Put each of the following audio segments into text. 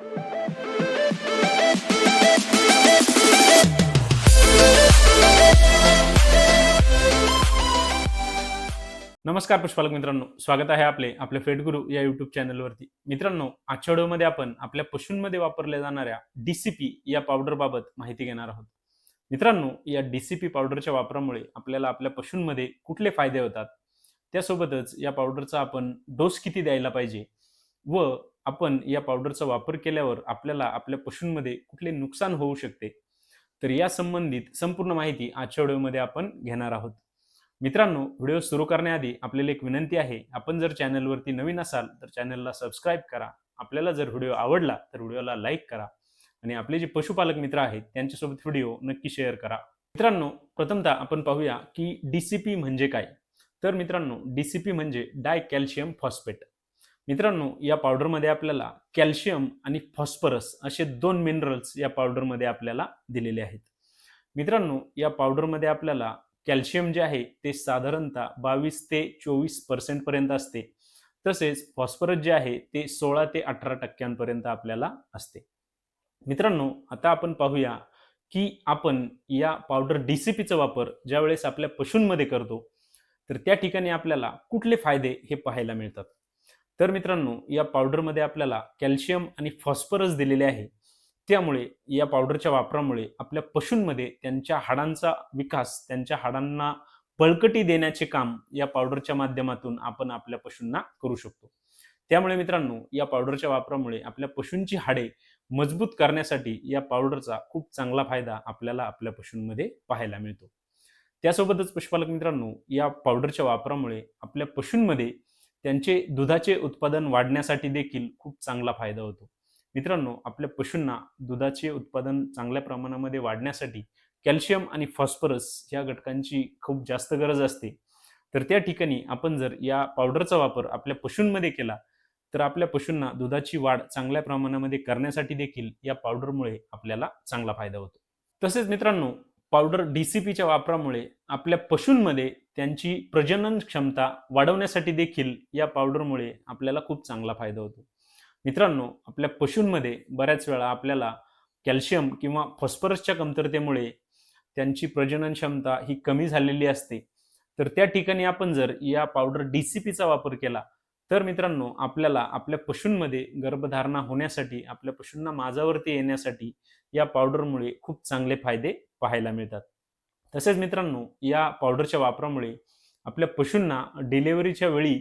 नमस्कार पुष्पालक मित्रांनो. स्वागत आहे आपले आपल्या फेटगुरु या युट्यूब चॅनलवरती मित्रांनो आजच्या व्हिडिओमध्ये आपण आपल्या पशूंमध्ये वापरल्या जाणाऱ्या डीसीपी या पावडरबाबत माहिती घेणार आहोत. मित्रांनो या डीसीपी पावडरच्या वापरामुळे आपल्याला आपल्या पशूंमध्ये कुठले फायदे होतात? त्यासोबतच या पावडरचा आपण डोस किती द्यायला पाहिजे? व आपण या पावडरचा वापर केल्यावर आपल्याला आपल्या पशूंमध्ये कुठले नुकसान होऊ शकते? तर या संबंधित संपूर्ण माहिती आजच्या व्हिडिओमध्ये आपण घेणार आहोत. मित्रांनो व्हिडिओ सुरू करण्याआधी आपल्याला एक विनंती आहे. आपण जर चॅनलवरती नवीन असाल तर चॅनलला सबस्क्राईब करा. आपल्याला जर व्हिडिओ आवडला तर व्हिडिओला लाईक करा. आणि आपले जे पशुपालक मित्र आहेत त्यांच्यासोबत व्हिडिओ नक्की शेअर करा. मित्रांनो प्रथमतः आपण पाहूया की डीसीपी म्हणजे काय? तर मित्रांनो डीसीपी म्हणजे डाय कॅल्शियम फॉस्फेट. मित्रांनो या पावडरमध्ये आपल्याला कॅल्शियम आणि फॉस्फरस असे दोन मिनरल्स या पावडरमध्ये आपल्याला दिलेले आहेत. मित्रांनो या पावडरमध्ये आपल्याला कॅल्शियम जे आहे ते साधारणतः बावीस ते चोवीस पर्सेंटपर्यंत असते. तसेच फॉस्फरस जे आहे ते सोळा ते अठरा टक्क्यांपर्यंत आपल्याला असते. मित्रांनो आता आपण पाहूया की आपण या पावडर डीसीपीचा वापर ज्यावेळेस आपल्या पशूंमध्ये करतो तर त्या ठिकाणी आपल्याला कुठले फायदे हे पाहायला मिळतात? तर मित्रांनो या पावडरमध्ये आपल्याला कॅल्शियम आणि फॉस्फरस दिलेले आहे. त्यामुळे या पावडरच्या वापरामुळे आपल्या पशूंमध्ये त्यांच्या हाडांचा विकास त्यांच्या हाडांना बळकटी देण्याचे काम या पावडरच्या माध्यमातून आपण आपल्या पशूंना करू शकतो. त्यामुळे मित्रांनो या पावडरच्या वापरामुळे आपल्या पशूंची हाडे मजबूत करण्यासाठी या पावडरचा खूप चांगला फायदा आपल्याला आपल्या पशूंमध्ये पाहायला मिळतो. त्यासोबतच पशुपालक मित्रांनो या पावडरच्या वापरामुळे आपल्या पशूंमध्ये त्यांचे दुधाचे उत्पादन वाढण्यासाठी देखील खूप चांगला फायदा होतो. मित्रांनो आपल्या पशूंना दुधाचे उत्पादन चांगल्या प्रमाणामध्ये वाढण्यासाठी कॅल्शियम आणि फॉस्फरस या घटकांची खूप जास्त गरज असते. तर त्या ठिकाणी आपण जर या पावडरचा वापर आपल्या पशूंमध्ये केला तर आपल्या पशूंना दुधाची वाढ चांगल्या प्रमाणामध्ये करण्यासाठी देखील या पावडरमुळे आपल्याला चांगला फायदा होतो. तसेच मित्रांनो पावडर डीसीपीच्या वापरामुळे आपल्या पशूंमध्ये त्यांची प्रजनन क्षमता वाढवण्यासाठी देखील या पावडरमुळे आपल्याला खूप चांगला फायदा होतो. मित्रांनो आपल्या पशूंमध्ये बऱ्याच वेळा आपल्याला कॅल्शियम किंवा फॉस्फरसच्या कमतरतेमुळे त्यांची प्रजनन क्षमता ही कमी झालेली असते. तर त्या ठिकाणी आपण जर या पावडर डीसीपीचा वापर केला तर मित्रांनो आपल्याला आपल्या पशूंमध्ये गर्भधारणा होण्यासाठी आपल्या पशूंना माझावरती येण्यासाठी या पावडरमुळे खूप चांगले फायदे पाहायला मिळतात. तसेच मित्रांनो या पावडरच्या वापरामुळे आपल्या पशूंना डिलेवरीच्या वेळी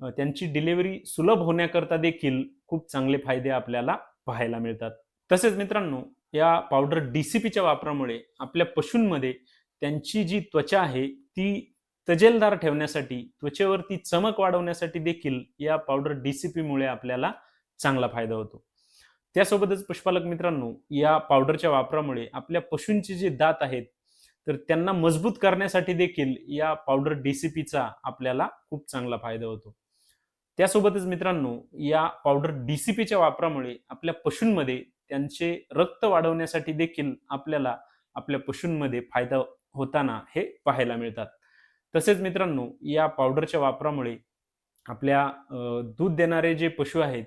त्यांची डिलिव्हरी सुलभ होण्याकरता देखील खूप चांगले फायदे आपल्याला पाहायला मिळतात. तसेच मित्रांनो या पावडर डीसीपीच्या वापरामुळे आपल्या पशूंमध्ये त्यांची जी त्वचा आहे ती तजेलदार ठेवण्यासाठी त्वचेवरती चमक वाढवण्यासाठी देखील या पावडर डी सी पीमुळे आपल्याला चांगला फायदा होतो. त्यासोबतच पशुपालक मित्रांनो या पावडरच्या वापरामुळे आपल्या पशूंचे जे दात आहेत तर त्यांना मजबूत करण्यासाठी देखील या पावडर डीसीपीचा आपल्याला खूप चांगला फायदा होतो. त्यासोबतच मित्रांनो या पावडर डीसीपीच्या वापरामुळे आपल्या पशूंमध्ये त्यांचे रक्त वाढवण्यासाठी देखील आपल्याला आपल्या पशूंमध्ये फायदा होताना हे पाहायला मिळतात. तसेच मित्रांनो या पावडरच्या वापरामुळे आपल्या दूध देणारे जे पशु आहेत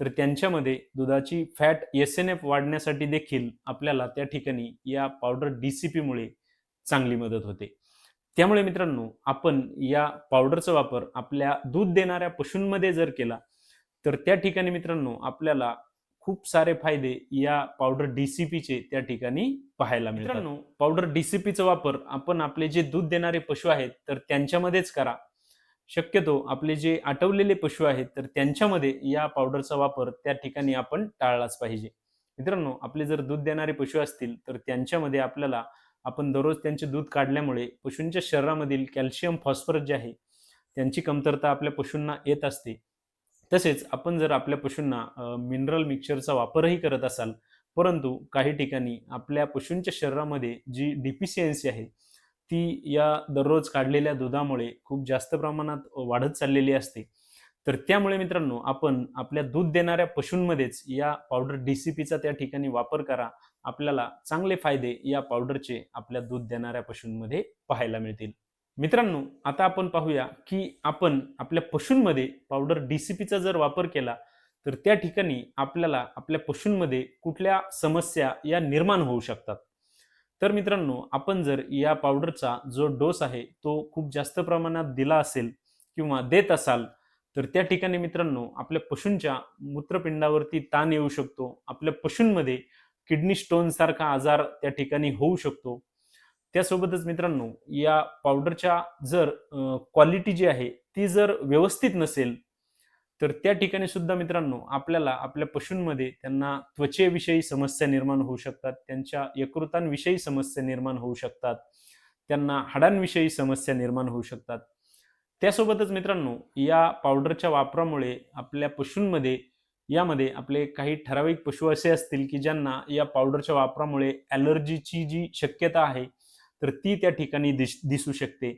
तर त्यांच्यामध्ये दुधाची फॅट एस एन एफ वाढण्यासाठी देखील आपल्याला त्या ठिकाणी या पावडर डीसीपीमुळे चांगली मदत होते. त्यामुळे मित्रांनो आपण या पावडरचा वापर आपल्या दूध देणाऱ्या पशूंमध्ये जर केला तर त्या ठिकाणी मित्रांनो आपल्याला खूप सारे फायदे या पावडर डीसीपीचे त्या ठिकाणी पाहायला मित्रांनो पावडर डीसीपीचा वापर आपण आपले जे दूध देणारे पशु आहेत तर त्यांच्यामध्येच करा. शक्यतो आपले जे आटवलेले पशु आहेत तर त्यांच्यामध्ये या पावडरचा वापर त्या ठिकाणी आपण टाळलाच पाहिजे. मित्रांनो आपले जर दूध देणारे पशु असतील तर त्यांच्यामध्ये आपल्याला आपण दररोज त्यांचे दूध काढल्यामुळे पशूंच्या शरीरामधील कॅल्शियम फॉस्फरस जे आहे त्यांची कमतरता आपल्या पशूंना येत असते. तसेच आपण जर आपल्या पशूंना मिनरल मिक्सरचा वापरही करत असाल परंतु काही ठिकाणी आपल्या पशूंच्या शरीरामध्ये जी डिफिशियन्सी आहे ती या दररोज काढलेल्या दुधामुळे खूप जास्त प्रमाणात वाढत चाललेली असते. तर त्यामुळे मित्रांनो आपण आपल्या दूध देणाऱ्या पशूंमध्येच या पावडर डीसीपीचा त्या ठिकाणी वापर करा. आपल्याला चांगले फायदे या पावडरचे आपल्या दूध देणाऱ्या पशूंमध्ये पाहायला मिळतील. मित्रांनो आता आपण पाहूया की आपण आपल्या पशूंमध्ये पावडर डीसीपीचा जर वापर केला तर त्या ठिकाणी आपल्याला आपल्या पशूंमध्ये कुठल्या समस्या या निर्माण होऊ शकतात? तर मित्रांनो आपण जर या पावडरचा जो डोस आहे तो खूप जास्त प्रमाणात दिला असेल किंवा देत असाल तर त्या ठिकाणी मित्रांनो आपल्या पशूंच्या मूत्रपिंडावरती ताण येऊ शकतो. आपल्या पशूंमध्ये किडनी स्टोन सारखा आजार त्या ठिकाणी होऊ शकतो. त्यासोबतच मित्रांनो या पावडरच्या जर क्वालिटी जी आहे ती जर व्यवस्थित नसेल तर त्या ठिकाणी सुद्धा मित्रांनो आपल्याला आपल्या पशूंमध्ये त्यांना त्वचेविषयी समस्या निर्माण होऊ शकतात त्यांच्या यकृतांविषयी समस्या निर्माण होऊ शकतात त्यांना हाडांविषयी समस्या निर्माण होऊ शकतात. त्यासोबतच मित्रांनो या पावडरच्या वापरामुळे आपल्या पशूंमध्ये यामध्ये आपले काही ठराविक पशु असे असतील की ज्यांना या पावडरच्या वापरामुळे ॲलर्जीची जी शक्यता आहे तर ती त्या ठिकाणी दिस दिसू शकते.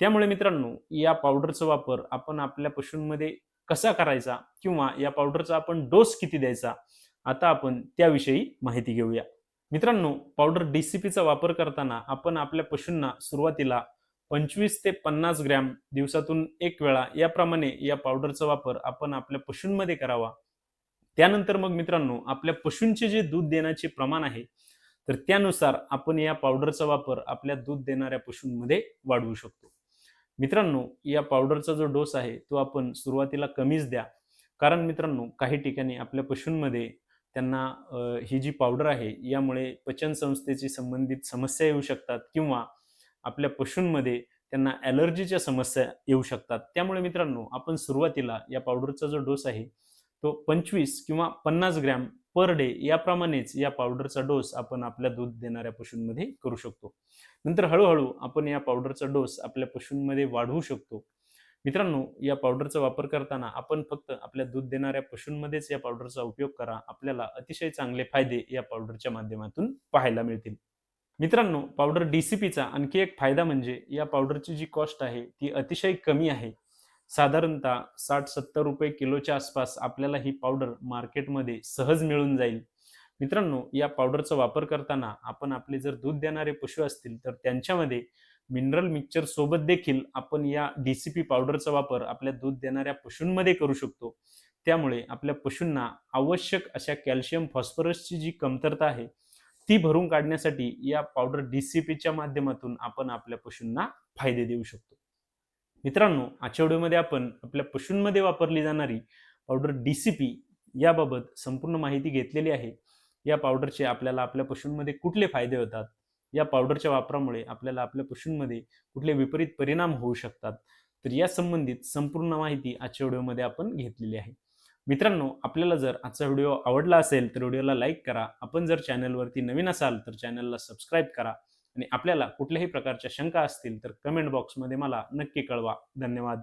त्यामुळे मित्रांनो या पावडरचा वापर आपण आपल्या पशूंमध्ये कसा करायचा किंवा या पावडरचा आपण डोस किती द्यायचा आता आपण त्याविषयी माहिती घेऊया. मित्रांनो पावडर डीसीपीचा वापर करताना आपण आपल्या पशूंना सुरुवातीला पंचवीस ते पन्नास ग्रॅम दिवसातून एक वेळा याप्रमाणे या पावडरचा वापर आपण आपल्या पशूंमध्ये करावा. त्यानंतर मग मित्रांनो आपल्या पशूंचे जे दूध देण्याचे प्रमाण आहे तर त्यानुसार आपण या पावडरचा वापर आपल्या दूध देणाऱ्या पशूंमध्ये वाढवू शकतो. मित्रांनो या पावडरचा जो डोस आहे तो आपण सुरुवातीला कमीच द्या. कारण मित्रांनो काही ठिकाणी आपल्या पशूंमध्ये त्यांना ही जी पावडर आहे यामुळे पचन संस्थेची संबंधित समस्या येऊ शकतात किंवा आपल्या पशूंमध्ये त्यांना ॲलर्जीच्या समस्या येऊ शकतात. त्यामुळे मित्रांनो आपण सुरुवातीला या पावडरचा जो डोस आहे तो पंचवीस किंवा पन्नास ग्रॅम पर डे याप्रमाणेच या पावडरचा डोस आपण आपल्या दूध देणाऱ्या पशूंमध्ये करू शकतो. नंतर हळूहळू आपण या पावडरचा डोस आपल्या पशूंमध्ये वाढवू शकतो. मित्रांनो या पावडरचा वापर करताना आपण फक्त आपल्या दूध देणाऱ्या पशूंमध्येच या पावडरचा उपयोग करा. आपल्याला अतिशय चांगले फायदे या पावडरच्या माध्यमातून पाहायला मिळतील. मित्रांनो पावडर डीसीपीचा आणखी एक फायदा म्हणजे या पावडरची जी कॉस्ट आहे ती अतिशय कमी आहे. साधारणतः साठ सत्तर रुपये किलोच्या आसपास आपल्याला ही पावडर मार्केटमध्ये सहज मिळून जाईल. मित्रांनो या पावडरचा वापर करताना आपण आपले जर दूध देणारे पशु असतील तर त्यांच्यामध्ये मिनरल मिक्सचर सोबत देखील आपण या डीसीपी पावडरचा वापर आपल्या दूध देणाऱ्या पशूंमध्ये करू शकतो. त्यामुळे आपल्या पशूंना आवश्यक अशा कॅल्शियम फॉस्फरसची जी कमतरता आहे ती भरून काढण्यासाठी या पावडर डीसीपीच्या माध्यमातून आपण आपल्या पशूंना फायदे देऊ शकतो. मित्रांनो आजच्या व्हिडिओमध्ये आपण आपल्या पशूंमध्ये वापरली जाणारी पावडर डी सी पी याबाबत संपूर्ण माहिती घेतलेली आहे. या पावडरचे आपल्याला आपल्या पशूंमध्ये कुठले फायदे होतात? या पावडरच्या वापरामुळे आपल्याला आपल्या पशूंमध्ये कुठले विपरीत परिणाम होऊ शकतात? तर या संबंधित संपूर्ण माहिती आजच्या व्हिडिओमध्ये आपण घेतलेली आहे. मित्रांनो आपल्याला जर आजचा व्हिडिओ आवडला असेल तर व्हिडिओला लाईक करा. आपण जर चॅनलवरती नवीन असाल तर चॅनलला सबस्क्राईब करा. आणि आपल्याला कुठल्याही प्रकारच्या शंका असतील तर कमेंट बॉक्समध्ये मला नक्की कळवा. धन्यवाद.